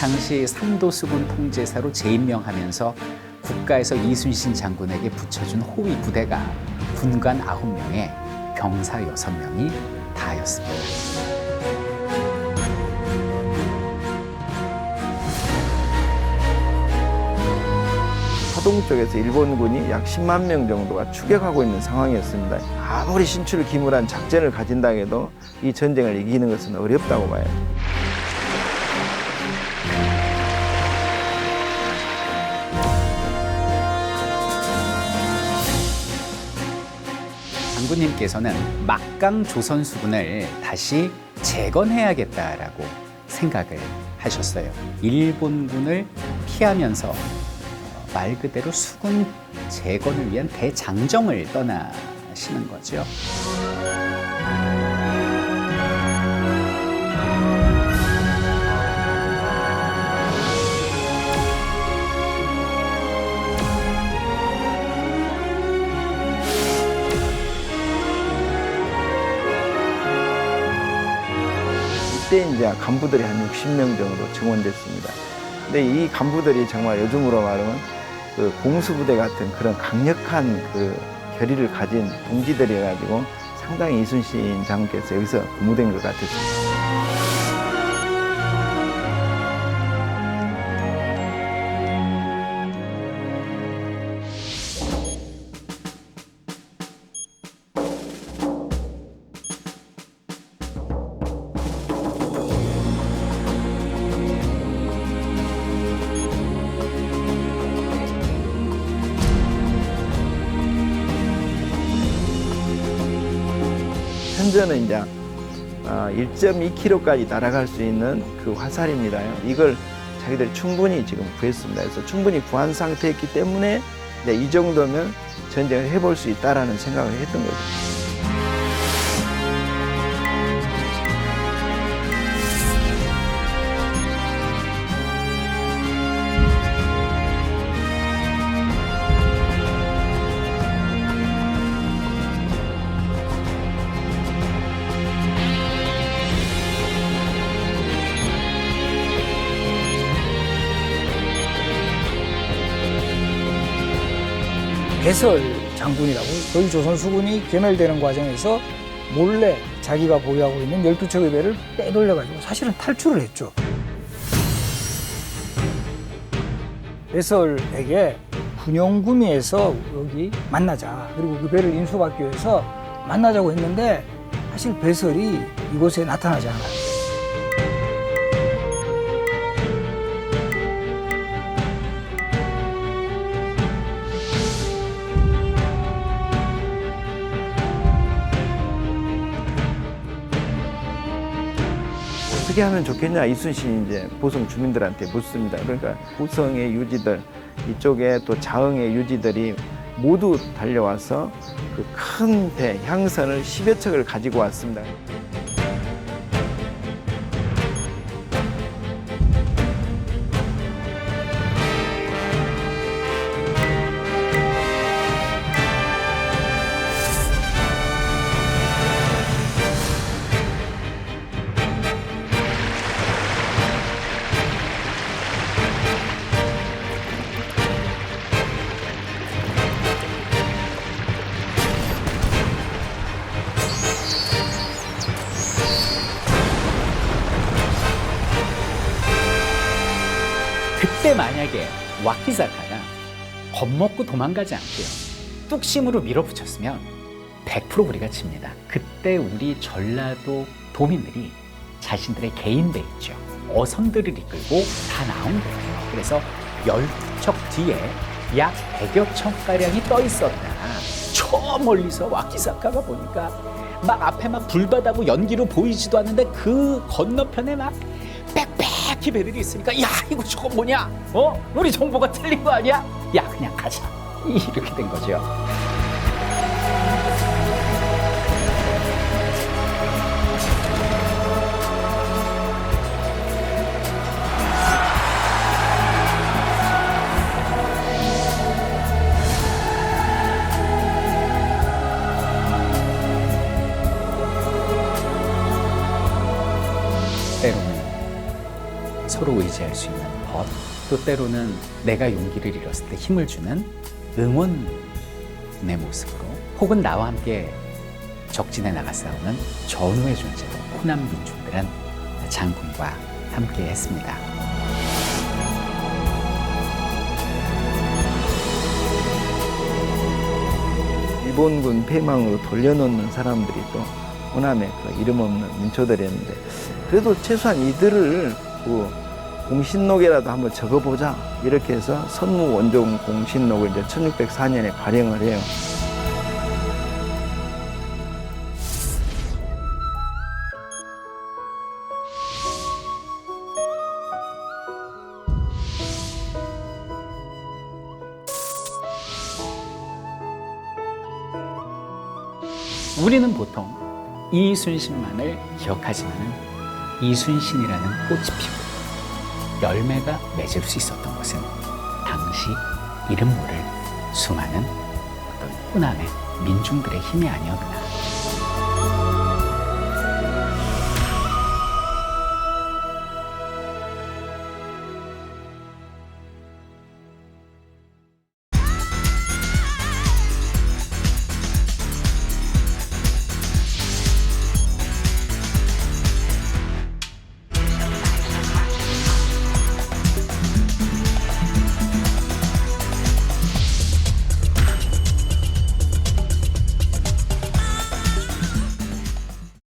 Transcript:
당시 상도수군 통제사로 재임명하면서 국가에서 이순신 장군에게 붙여준 호위 부대가 군관 9명에 병사 6명이 다였습니다. 하동 쪽에서 일본군이 약 10만 명 정도가 추격하고 있는 상황이었습니다. 아무리 신출을 기물한 작전을 가진다 해도 이 전쟁을 이기는 것은 어렵다고 봐요. 장군님께서는 막강 조선 수군을 다시 재건해야겠다라고 생각을 하셨어요. 일본군을 피하면서 어, 말 그대로 수군 재건을 위한 대장정을 떠나시는 거죠. 이제 간부들이 한 60명 정도 증원됐습니다. 근데 이 간부들이 정말 요즘으로 말하면 그 공수부대 같은 그런 강력한 그 결의를 가진 동지들이 가지고 상당히 이순신 장군께서 여기서 근무된 것 같았습니다. 현저는 이제 1.2km까지 날아갈 수 있는 그 화살입니다. 이걸 자기들이 충분히 지금 구했습니다. 그래서 충분히 구한 상태였기 때문에 이 정도면 전쟁을 해볼 수 있다라는 생각을 했던 거죠. 배설 장군이라고 저희 조선 수군이 괴멸되는 과정에서 몰래 자기가 보유하고 있는 12척의 배를 빼돌려가지고 사실은 탈출을 했죠. 배설에게 군용구미에서 여기 만나자. 그리고 그 배를 인수받기 위해서 만나자고 했는데 사실 배설이 이곳에 나타나지 않아요. 어떻게 하면 좋겠냐 이순신이 이제 보성 주민들한테 묻습니다. 그러니까 보성의 유지들 이쪽에 또 자흥의 유지들이 모두 달려와서 그 큰 배 향선을 10여 척을 가지고 왔습니다. 그때 만약에 와키사카가 겁먹고 도망가지 않고요. 뚝심으로 밀어붙였으면 100% 우리가 칩니다. 그때 우리 전라도 도민들이 자신들의 개인 배 있죠. 어선들을 이끌고 다 나온 거예요. 그래서 12척 뒤에 약 100여 척가량이 떠 있었다. 저 멀리서 와키사카가 보니까 막 앞에 막 불바다고 연기로 보이지도 않는데 그 건너편에 막 배들이 있으니까 야 이거 저거 뭐냐? 어? 우리 정보가 틀린 거 아니야? 야 그냥 가자. 이렇게 된 거죠. 서로 의지할 수 있는 법, 또 때로는 내가 용기를 잃었을 때 힘을 주는 응원의 모습으로 혹은 나와 함께 적진에 나가 싸우는 전우의 존재로 호남 민중들은 장군과 함께 했습니다. 일본군 폐망으로 돌려놓는 사람들이 또 호남의 그 이름 없는 민초들이었는데 그래도 최소한 이들을 그 공신록에라도 한번 적어보자 이렇게 해서 선무 원종 공신록을 이제 1604년에 발행을 해요. 우리는 보통 이순신만을 기억하지만은 이순신이라는 꽃이 피고 열매가 맺을 수 있었던 것은 당시 이름 모를 수많은 어떤 호남의 민중들의 힘이 아니었나